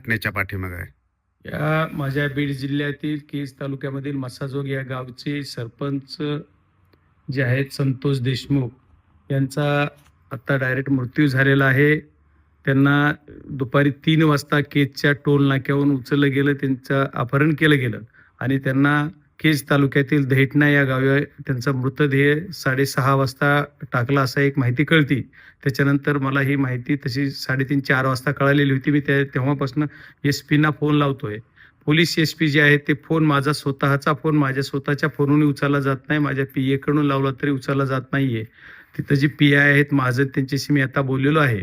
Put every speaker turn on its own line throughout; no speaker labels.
घटनेच्या पाठीमागे आहे.
या माझ्या बीड जिल्ह्यातील केज तालुक्यामधील मसाजोग या गावचे सरपंच जे आहेत संतोष देशमुख यांचा आत्ता डायरेक्ट मृत्यू झालेला आहे. त्यांना दुपारी तीन वाजता केजच्या टोल नाक्यावरून उचललं गेलं त्यांचं अपहरण केलं गेलं आणि त्यांना केज तालुक्यातील दहेटणा या गावी त्यांचा मृतदेह साडेसहा वाजता टाकला असा एक माहिती कळती. त्याच्यानंतर मला ही माहिती तशी साडेतीन चार वाजता कळालेली होती. मी त्या तेव्हापासून एस पीना फोन लावतोय. पोलीस एस पी जे आहेत ते फोन माझा स्वतःचा फोन माझ्या स्वतःच्या फोनवरून उचलला जात नाही. माझ्या पी कडून लावला तरी उचलला जात नाहीये. तिथं जी पी आय आहेत माझं त्यांच्याशी मी आता बोललेलो आहे.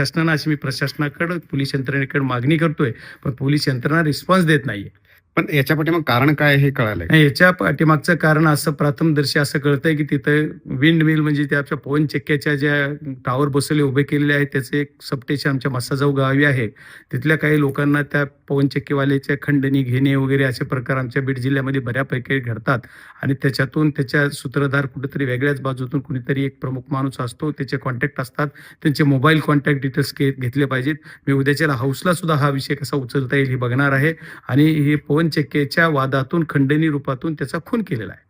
प्रशासनानं अशी मी प्रशासनाकडं पोलीस यंत्रणेकडे मागणी करतोय पण पोलीस यंत्रणा रिस्पॉन्स देत नाहीये.
पण याच्या मग कारण काय हे
कळालं याच्या पाठीमागचं कारण असं प्रथमदर्शी असं कळतंय की तिथं विंड मिल म्हणजे त्या आमच्या पवन चक्क्याच्या ज्या टावर बसवले उभे केलेले आहेत त्याचे एक सबस्टेशन आमच्या मसाजाऊ गावी आहे. तिथल्या काही लोकांना त्या पवन चक्कीवाल्याच्या खंडणी घेणे वगैरे असे प्रकार आमच्या बीड जिल्ह्यामध्ये बऱ्यापैकी घडतात. आणि त्याच्यातून त्याच्या सूत्रधार कुठेतरी वेगळ्याच बाजूतून कुणीतरी एक प्रमुख माणूस असतो त्याचे कॉन्टॅक्ट असतात. त्यांचे मोबाईल कॉन्टॅक्ट डिटेल्स घेतले पाहिजेत. मी उद्याच्या हाऊसला सुद्धा हा विषय कसा उचलता येईल हे बघणार आहे. आणि हे पवन चक्केच्या वादातून खंडणी रूपातून त्याचा खून केलेला आहे.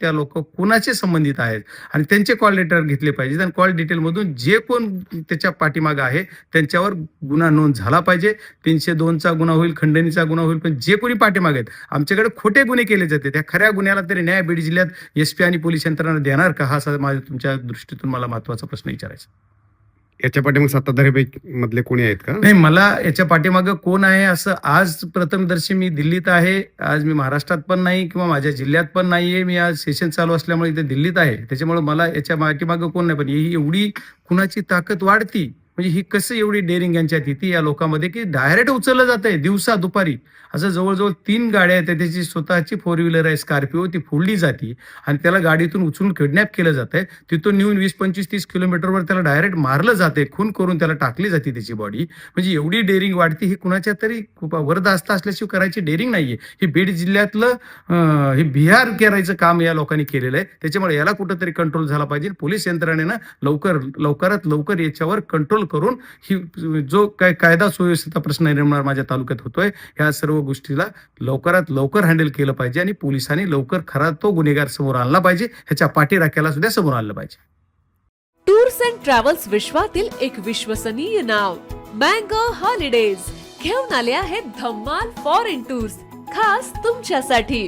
त्या लोक कुणाचे संबंधित आहेत? आणि त्यांचे कॉल लेटर घेतले पाहिजेत. आणि कॉल डिटेलमधून जे कोण त्याच्या पाठीमागं आहे त्यांच्यावर गुन्हा नोंद झाला पाहिजे. तीनशे दोनचा गुन्हा होईल खंडणीचा गुन्हा होईल पण जे कोणी पाठीमागे आहेत आमच्याकडे खोटे गुन्हे केले जाते. त्या खऱ्या गुन्ह्याला तरी न्याय बीड जिल्ह्यात एस पी आणि पोलीस यंत्रणा देणार का? हा असा माझ्या तुमच्या दृष्टीतून मला महत्त्वाचा प्रश्न विचारायचा
याच्या पाठीमागे सत्ताधारी मधले कोणी आहेत का?
नाही मला याच्या पाठीमागं कोण आहे असं आज प्रथमदर्शी मी दिल्लीत आहे. आज मी महाराष्ट्रात पण नाही किंवा माझ्या जिल्ह्यात पण नाहीये. मी आज सेशन चालू असल्यामुळे इथे दिल्लीत आहे. त्याच्यामुळे मला याच्या पाठीमागं कोण नाही. पण ही एवढी कुणाची ताकद वाढती म्हणजे ही कसं एवढी डेअरिंग यांच्यात येते या लोकांमध्ये की डायरेक्ट उचललं जात आहे दिवसा दुपारी. असं जवळजवळ तीन गाड्या आहेत त्याची स्वतःची फोर व्हीलर आहे स्कॉर्पिओ ती फोडली जाते आणि त्याला गाडीतून उचलून किडनॅप केलं जात आहे तिथून नेऊन वीस पंचवीस तीस किलोमीटरवर त्याला डायरेक्ट मारलं जाते खून करून त्याला टाकली जाते त्याची बॉडी म्हणजे एवढी डेअरिंग वाढते ही कुणाच्या तरी खूप वरदास्त असल्याशिवाय करायची डेअरिंग नाहीये. हे बीड जिल्ह्यातलं हे बिहार करायचं काम या लोकांनी केलेलं आहे. त्याच्यामुळे याला कुठंतरी कंट्रोल झाला पाहिजे. पोलीस यंत्रणेनं लवकर लवकरात लवकर याच्यावर कंट्रोल करून ही जो काय कायदा सुव्यवस्थेचा प्रश्न निर्माण माझ्या तालुक्यात होतोय ह्या सर्व गोष्टीला लवकरात लवकर हँडल केलं पाहिजे आणि पोलिसांनी लवकर खरा तो गुन्हेगार समोर आणला पाहिजे ह्याच्या पाठीराख्याला सुद्धा समोर आणलं पाहिजे.
टूर्स अँड ट्रॅव्हल्स विश्वातील एक विश्वसनीय नाव मँगो हॉलिडेज. घेऊन आले आहेत धम्माल फॉरेन टूर्स खास तुमच्यासाठी.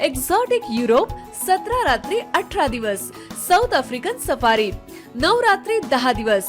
एक्झॉटिक युरोप सतरा रात्री अठरा दिवस. साऊथ आफ्रिकन सफारी नऊ रात्री दहा दिवस.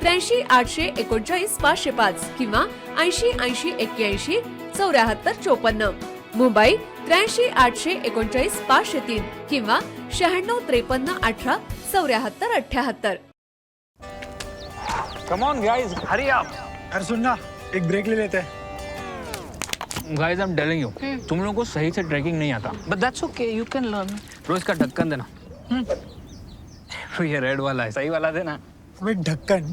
त्र्याऐंशी आठशे एकोणचाळीस पाचशे पाच किंवा ऐंशी ऐंशी एक्क्याऐंशी चौऱ्याहत्तर चोपन्न. मुंबई त्र्याऐंशी आठशे एकोणचाळीस पाचशे तीन किंवा शहाण्णव त्रेपन्न अठरा चौऱ्याहत्तर अठ्याहत्तर.
Come on guys hurry up
अरे सुन ना एक ब्रेक ले लेते. हैं
guys I am telling you तुम लोगों को सही से ट्रैकिंग नहीं आता.
But that's okay, you can learn.
रोज का ढक्कन देना. तो ये रेड वाला है सही वाला देना.
अबे ढक्कन